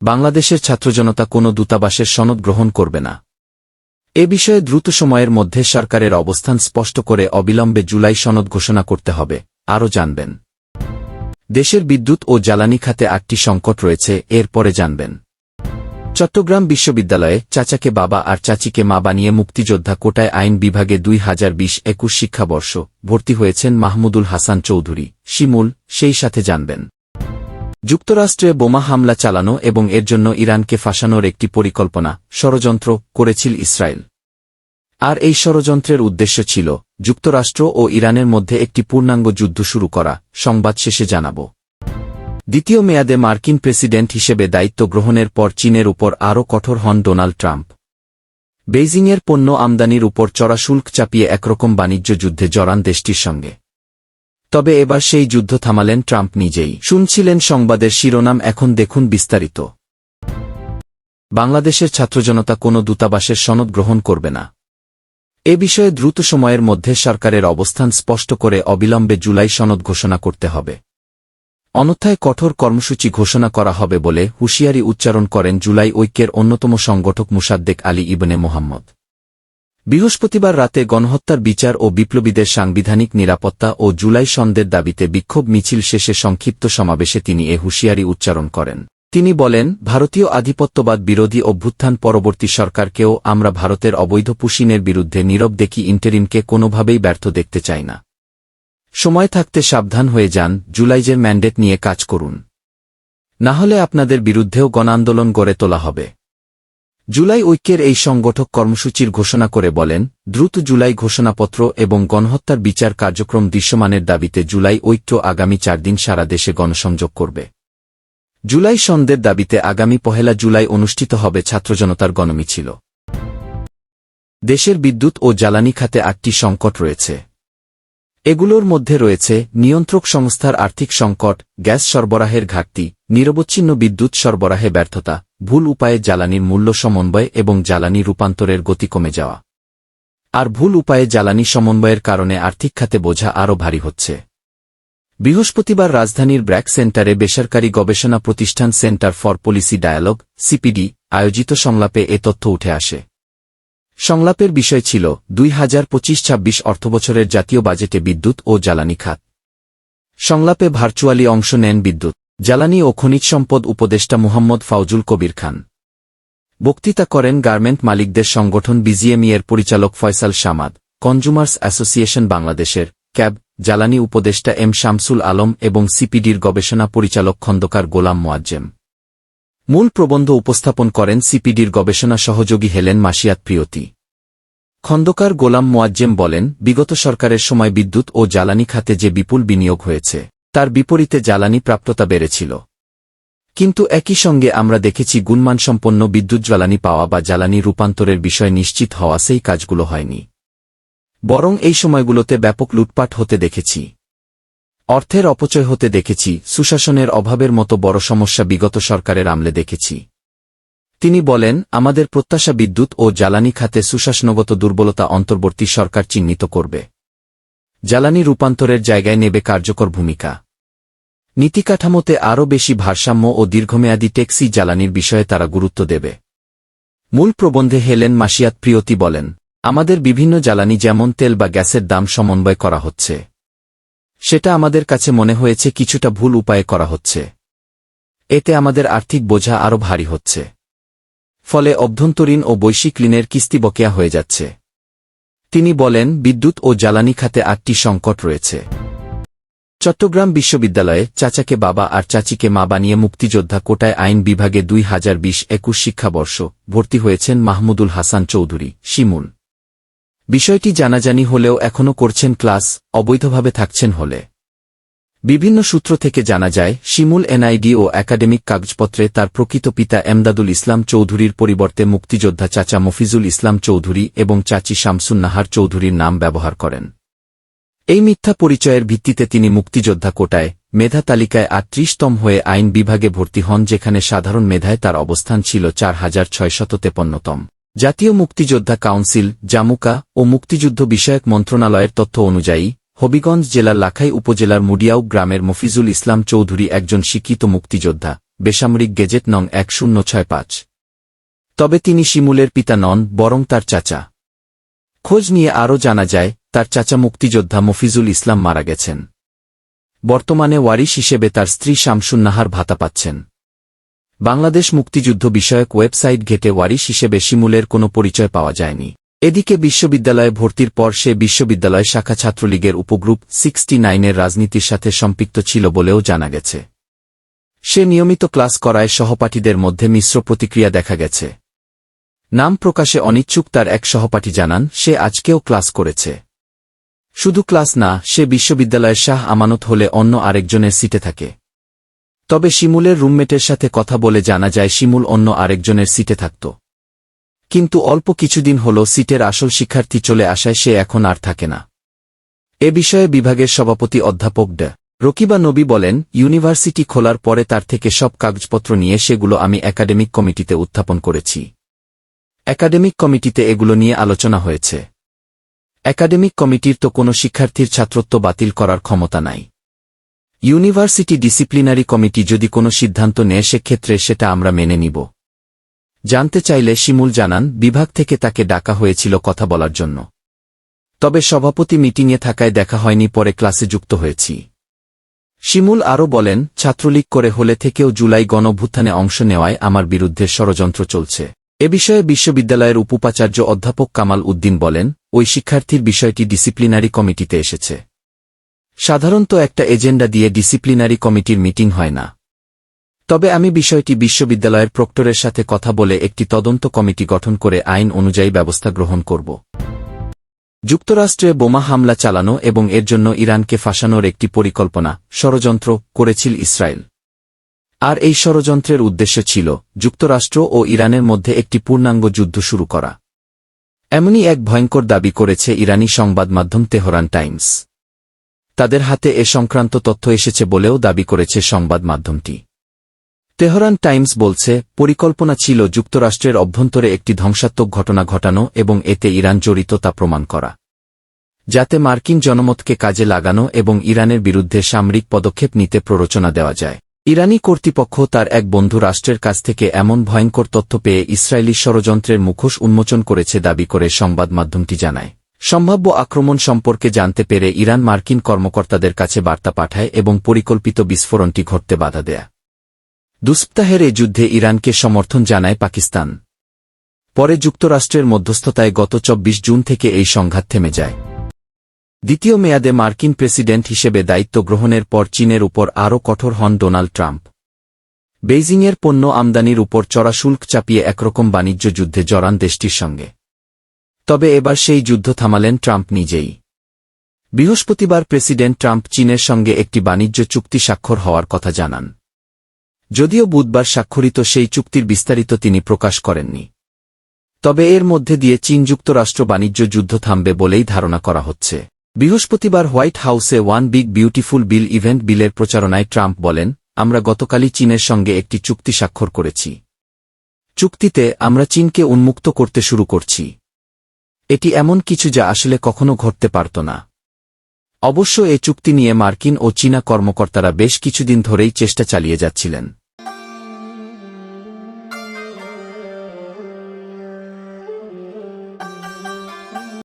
বাংলাদেশের ছাত্রজনতা কোনো দূতাবাসের সনদ গ্রহণ করবে না। এ বিষয়ে দ্রুত সময়ের মধ্যে সরকারের অবস্থান স্পষ্ট করে অবিলম্বে জুলাই সনদ ঘোষণা করতে হবে, আরও জানবেন। দেশের বিদ্যুৎ ও জ্বালানি খাতে আটটি সংকট রয়েছে, এর পরে জানবেন। চট্টগ্রাম বিশ্ববিদ্যালয়ে চাচাকে বাবা আর চাচিকে মা বানিয়ে মুক্তিযোদ্ধা কোটায় আইন বিভাগে দুই হাজার বিশ একুশ শিক্ষাবর্ষ ভর্তি হয়েছেন মাহমুদুল হাসান চৌধুরী, শিমুল, সেই সাথে জানবেন। যুক্তরাষ্ট্রে বোমা হামলা চালানো এবং এর জন্য ইরানকে ফাঁসানোর একটি পরিকল্পনা ষড়যন্ত্র করেছিল ইসরায়েল। আর এই ষড়যন্ত্রের উদ্দেশ্য ছিল যুক্তরাষ্ট্র ও ইরানের মধ্যে একটি পূর্ণাঙ্গ যুদ্ধ শুরু করা, সংবাদ শেষে জানাব। দ্বিতীয় মেয়াদে মার্কিন প্রেসিডেন্ট হিসেবে দায়িত্ব গ্রহণের পর চীনের উপর আরও কঠোর হন ডোনাল্ড ট্রাম্প। বেইজিংয়ের পণ্য আমদানির উপর চড়া শুল্ক চাপিয়ে একরকম বাণিজ্য যুদ্ধে জড়ান দেশটির সঙ্গে। তবে এবার সেই যুদ্ধ থামালেন ট্রাম্প নিজেই। শুনছিলেন সংবাদের শিরোনাম, এখন দেখুন বিস্তারিত। বাংলাদেশের ছাত্রজনতা কোনো দূতাবাসের সনদ গ্রহণ করবে না। এ বিষয়ে দ্রুত সময়ের মধ্যে সরকারের অবস্থান স্পষ্ট করে অবিলম্বে জুলাই সনদ ঘোষণা করতে হবে। অন্যথায় কঠোর কর্মসূচি ঘোষণা করা হবে বলে হুঁশিয়ারি উচ্চারণ করেন জুলাই ঐক্যের অন্যতম সংগঠক মুসাদ্দেক আলী ইবনে মোহাম্মদ। বৃহস্পতিবার রাতে গণহত্যার বিচার ও বিপ্লবীদের সাংবিধানিক নিরাপত্তা ও জুলাই সন্দের দাবিতে বিক্ষোভ মিছিল শেষে সংক্ষিপ্ত সমাবেশে তিনি এ হুঁশিয়ারি উচ্চারণ করেন। তিনি বলেন, ভারতীয় আধিপত্যবাদ বিরোধী অভ্যুত্থান পরবর্তী সরকারকেও আমরা ভারতের অবৈধ পুশিনের বিরুদ্ধে নীরব দেখি ইন্টারিমকে কোনোভাবেই ব্যর্থ দেখতে চাই না। সময় থাকতে সাবধান হয়ে যান, জুলাইজের ম্যান্ডেট নিয়ে কাজ করুন। না হলে আপনাদের বিরুদ্ধেও গণান্দোলন গড়ে তোলা হবে। জুলাই ঐক্যের এই সংগঠক কর্মসূচির ঘোষণা করে বলেন, দ্রুত জুলাই ঘোষণাপত্র এবং গণহত্যার বিচার কার্যক্রম দৃশ্যমানের দাবিতে জুলাই ঐক্য আগামী চার দিন সারা দেশে গণসংযোগ করবে। জুলাই সন্দের দাবিতে আগামী পহেলা জুলাই অনুষ্ঠিত হবে ছাত্রজনতার গণমিছিল। দেশের বিদ্যুৎ ও জ্বালানি খাতে আটটি সংকট রয়েছে। এগুলোর মধ্যে রয়েছে নিয়ন্ত্রক সংস্থার আর্থিক সংকট, গ্যাস সরবরাহের ঘাটতি নিরবচ্ছিন্ন বিদ্যুৎ সরবরাহে ব্যর্থতা, ভুল উপায়ে জ্বালানির মূল্য সমন্বয় এবং জ্বালানি রূপান্তরের গতি কমে যাওয়া। আর ভুল উপায়ে জ্বালানি সমন্বয়ের কারণে আর্থিক খাতে বোঝা আরও ভারী হচ্ছে। বৃহস্পতিবার রাজধানীর ব্র্যাক সেন্টারে বেসরকারি গবেষণা প্রতিষ্ঠান centre for policy dialogue, CPD, আয়োজিত সংলাপে এ তথ্য উঠে আসে। সংলাপের বিষয় ছিল দুই হাজার পঁচিশ ছাব্বিশ অর্থবছরের জাতীয় বাজেটে বিদ্যুৎ ও জ্বালানি খাত। সংলাপে ভার্চুয়ালি অংশ নেন বিদ্যুৎ। জ্বালানি ও খনিজ সম্পদ উপদেষ্টা মুহাম্মদ ফাউজুল কবির খান। বক্তৃতা করেন গার্মেন্ট মালিকদের সংগঠন বিজিএমই এর পরিচালক ফয়সাল সামাদ, কনজুমার্স অ্যাসোসিয়েশন বাংলাদেশের, ক্যাব, জ্বালানি উপদেষ্টা এম শামসুল আলম এবং সিপিডির গবেষণা পরিচালক খন্দকার গোলাম মোয়াজ্জেম। মূল প্রবন্ধ উপস্থাপন করেন সিপিডির গবেষণা সহযোগী হেলেন মাসিয়াত প্রিয়তি। খন্দকার গোলাম মোয়াজ্জেম বলেন, বিগত সরকারের সময় বিদ্যুৎ ও জ্বালানি খাতে যে বিপুল বিনিয়োগ হয়েছে তার বিপরীতে জ্বালানি প্রাপ্যতা বেড়েছিল। কিন্তু একই সঙ্গে আমরা দেখেছি গুণমানসম্পন্ন বিদ্যুৎ জ্বালানি পাওয়া বা জ্বালানি রূপান্তরের বিষয় নিশ্চিত হওয়া সেই কাজগুলো হয়নি। বরং এই সময়গুলোতে ব্যাপক লুটপাট হতে দেখেছি। অর্থের অপচয় হতে দেখেছি, সুশাসনের অভাবের মতো বড় সমস্যা বিগত সরকারের আমলে দেখেছি। তিনি বলেন, আমাদের প্রত্যাশা বিদ্যুৎ ও জ্বালানি খাতে সুশাসনগত দুর্বলতা অন্তর্বর্তী সরকার চিহ্নিত করবে। জ্বালানি রূপান্তরের জায়গায় নেবে কার্যকর ভূমিকা। নীতিকাঠামোতে আরও বেশি ভারসাম্য ও দীর্ঘমেয়াদী ট্যাক্সি জ্বালানির বিষয়ে তারা গুরুত্ব দেবে। মূল প্রবন্ধে হেলেন মাসিয়াত প্রিয়তি বলেন, আমাদের বিভিন্ন জ্বালানি যেমন তেল বা গ্যাসের দাম সমন্বয় করা হচ্ছে। সেটা আমাদের কাছে মনে হয়েছে কিছুটা ভুল উপায়ে করা হচ্ছে। এতে আমাদের আর্থিক বোঝা আরও ভারী হচ্ছে। ফলে অভ্যন্তরীণ ও বৈশ্বিক ঋণের কিস্তি বকেয়া হয়ে যাচ্ছে। তিনি বলেন, বিদ্যুৎ ও জ্বালানি খাতে আটটি সংকট রয়েছে। চট্টগ্রাম বিশ্ববিদ্যালয়ে চাচাকে বাবা আর চাচিকে মা বানিয়ে মুক্তিযোদ্ধা কোটায় আইন বিভাগে দুই হাজার বিশ একুশ শিক্ষাবর্ষ ভর্তি হয়েছেন মাহমুদুল হাসান চৌধুরী, শিমুল। বিষয়টি জানাজানি হলেও এখনও করছেন ক্লাস, অবৈধভাবে থাকছেন হলে। বিভিন্ন সূত্র থেকে জানা যায়, শিমুল এনআইডি ও একাডেমিক কাগজপত্রে তার প্রকৃত পিতা এমদাদুল ইসলাম চৌধুরীর পরিবর্তে মুক্তিযোদ্ধা চাচা মফিজুল ইসলাম চৌধুরী এবং চাচি শামসুন নাহার চৌধুরীর নাম ব্যবহার করেন। এই মিথ্যা পরিচয়ের ভিত্তিতে তিনি মুক্তিযোদ্ধা কোটায়, মেধা তালিকায় আটত্রিশতম হয়ে আইন বিভাগে ভর্তি হন যেখানে সাধারণ মেধায় তার অবস্থান ছিল চার হাজার ছয়শত তেপন্নতম। জাতীয় মুক্তিযোদ্ধা কাউন্সিল, জামুকা ও মুক্তিযুদ্ধ বিষয়ক মন্ত্রণালয়ের তথ্য অনুযায়ী হবিগঞ্জ জেলার লাখাই উপজেলার মুডিয়াউ গ্রামের মফিজুল ইসলাম চৌধুরী একজন শিক্ষিত মুক্তিযোদ্ধা, বেসামরিক গেজেট নং এক শূন্য ছয় পাঁচ। তবে তিনি শিমুলের পিতা নন, বরং তার চাচা। খোঁজ নিয়ে আরও জানা যায়, তার চাচা মুক্তিযোদ্ধা মফিজুল ইসলাম মারা গেছেন। বর্তমানে ওয়ারিশ হিসেবে তার স্ত্রী শামসুন্নাহার ভাতা পাচ্ছেন। বাংলাদেশ মুক্তিযুদ্ধ বিষয়ক ওয়েবসাইট ঘেটে ওয়ারিশ হিসেবে শিমুলের কোনো পরিচয় পাওয়া যায়নি। এদিকে বিশ্ববিদ্যালয়ে ভর্তির পর সে বিশ্ববিদ্যালয় শাখা ছাত্রলীগের উপগ্রুপ সিক্সটি নাইনের রাজনীতির সাথে সম্পৃক্ত ছিল বলেও জানা গেছে। সে নিয়মিত ক্লাস করায় সহপাঠীদের মধ্যে মিশ্র প্রতিক্রিয়া দেখা গেছে। নাম প্রকাশে অনিচ্ছুক তার এক সহপাঠী জানান, সে আজকেও ক্লাস করেছে। শুধু ক্লাস না, সে বিশ্ববিদ্যালয়ের শাহ আমানত হলে অন্য আরেকজনের সিটে থাকে। তবে শিমুলের রুমমেটের সাথে কথা বলে জানা যায়, শিমুল অন্য আরেকজনের সিটে থাকত। কিন্তু অল্প কিছুদিন হল সিটের আসল শিক্ষার্থী চলে আসায় সে এখন আর থাকে না। এ বিষয়ে বিভাগের সভাপতি অধ্যাপক ড রকিবা নবী বলেন, ইউনিভার্সিটি খোলার পরে তার থেকে সব কাগজপত্র নিয়ে সেগুলো আমি একাডেমিক কমিটিতে উত্থাপন করেছি। একাডেমিক কমিটিতে এগুলো নিয়ে আলোচনা হয়েছে। একাডেমিক কমিটির তো কোনো শিক্ষার্থীর ছাত্রত্ব বাতিল করার ক্ষমতা নাই। ইউনিভার্সিটি ডিসিপ্লিনারি কমিটি যদি কোনো সিদ্ধান্ত নেয়, সেক্ষেত্রে সেটা আমরা মেনে নিব। জানতে চাইলে শিমুল জানান, বিভাগ থেকে তাকে ডাকা হয়েছিল কথা বলার জন্য। তবে সভাপতি মিটিংয়ে থাকায় দেখা হয়নি, পরে ক্লাসে যুক্ত হয়েছি। শিমুল আরও বলেন, ছাত্রলীগ করে হলে থেকেও জুলাই গণভ্যুত্থানে অংশ নেওয়ায় আমার বিরুদ্ধে ষড়যন্ত্র চলছে। এ বিষয়ে বিশ্ববিদ্যালয়ের উপাচার্য অধ্যাপক কামাল উদ্দিন বলেন, ওই শিক্ষার্থীর বিষয়টি ডিসিপ্লিনারি কমিটিতে এসেছে। সাধারণত একটা এজেন্ডা দিয়ে ডিসিপ্লিনারি কমিটির মিটিং হয় না। তবে আমি বিষয়টি বিশ্ববিদ্যালয়ের প্রক্টরের সাথে কথা বলে একটি তদন্ত কমিটি গঠন করে আইন অনুযায়ী ব্যবস্থা গ্রহণ করব। যুক্তরাষ্ট্রে বোমা হামলা চালানো এবং এর জন্য ইরানকে ফাঁসানোর একটি পরিকল্পনা, ষড়যন্ত্র করেছিল ইসরায়েল। আর এই ষড়যন্ত্রের উদ্দেশ্য ছিল যুক্তরাষ্ট্র ও ইরানের মধ্যে একটি পূর্ণাঙ্গ যুদ্ধ শুরু করা। এমনই এক ভয়ঙ্কর দাবি করেছে ইরানি সংবাদ মাধ্যম তেহরান টাইমস। তাদের হাতে এ সংক্রান্ত তথ্য এসেছে বলেও দাবি করেছে সংবাদ মাধ্যমটি। তেহরান টাইমস বলছে, পরিকল্পনা ছিল যুক্তরাষ্ট্রের অভ্যন্তরে একটি ধ্বংসাত্মক ঘটনা ঘটানো এবং এতে ইরান জড়িত তা প্রমাণ করা। যাতে মার্কিন জনমতকে কাজে লাগানো এবং ইরানের বিরুদ্ধে সামরিক পদক্ষেপ নিতে প্ররোচনা দেওয়া যায়। ইরানি কর্তৃপক্ষ তার এক বন্ধু রাষ্ট্রের কাছ থেকে এমন ভয়ঙ্কর তথ্য পেয়ে ইসরায়েলি ষড়যন্ত্রের মুখোশ উন্মোচন করেছে দাবি করে সংবাদ মাধ্যমটি জানায়। সম্ভাব্য আক্রমণ সম্পর্কে জানতে পেরে ইরান মার্কিন কর্মকর্তাদের কাছে বার্তা পাঠায় এবং পরিকল্পিত বিস্ফোরণটি ঘটতে বাধা দেয়। দুসপ্তাহের এই যুদ্ধে ইরানকে সমর্থন জানায় পাকিস্তান। পরে যুক্তরাষ্ট্রের মধ্যস্থতায় গত চব্বিশ জুন থেকে এই সংঘাত থেমে যায়। দ্বিতীয় মেয়াদে মার্কিন প্রেসিডেন্ট হিসেবে দায়িত্ব গ্রহণের পর চীনের উপর আরও কঠোর হন ডোনাল্ড ট্রাম্প। বেইজিংয়ের পণ্য আমদানির উপর চড়া শুল্ক চাপিয়ে একরকম বাণিজ্য যুদ্ধে জড়ান দেশটির সঙ্গে। তবে এবার সেই যুদ্ধ থামালেন ট্রাম্প নিজেই। বৃহস্পতিবার প্রেসিডেন্ট ট্রাম্প চীনের সঙ্গে একটি বাণিজ্য চুক্তি স্বাক্ষর হওয়ার কথা জানান। যদিও বুধবার স্বাক্ষরিত সেই চুক্তির বিস্তারিত তিনি প্রকাশ করেননি। তবে এর মধ্যে দিয়ে চীন যুক্তরাষ্ট্র বাণিজ্য যুদ্ধ থামবে বলেই ধারণা করা হচ্ছে। বৃহস্পতিবার হোয়াইট হাউসে one big beautiful bill event বিলের প্রচারণায় ট্রাম্প বলেন, আমরা গতকালই চীনের সঙ্গে একটি চুক্তি স্বাক্ষর করেছি। চুক্তিতে আমরা চীনকে উন্মুক্ত করতে শুরু করছি। এটি এমন কিছু যা আসলে কখনো ঘটতে পারত না। অবশ্য এ চুক্তি নিয়ে মার্কিন ও চীনা কর্মকর্তারা বেশ কিছুদিন ধরেই চেষ্টা চালিয়ে যাচ্ছিলেন।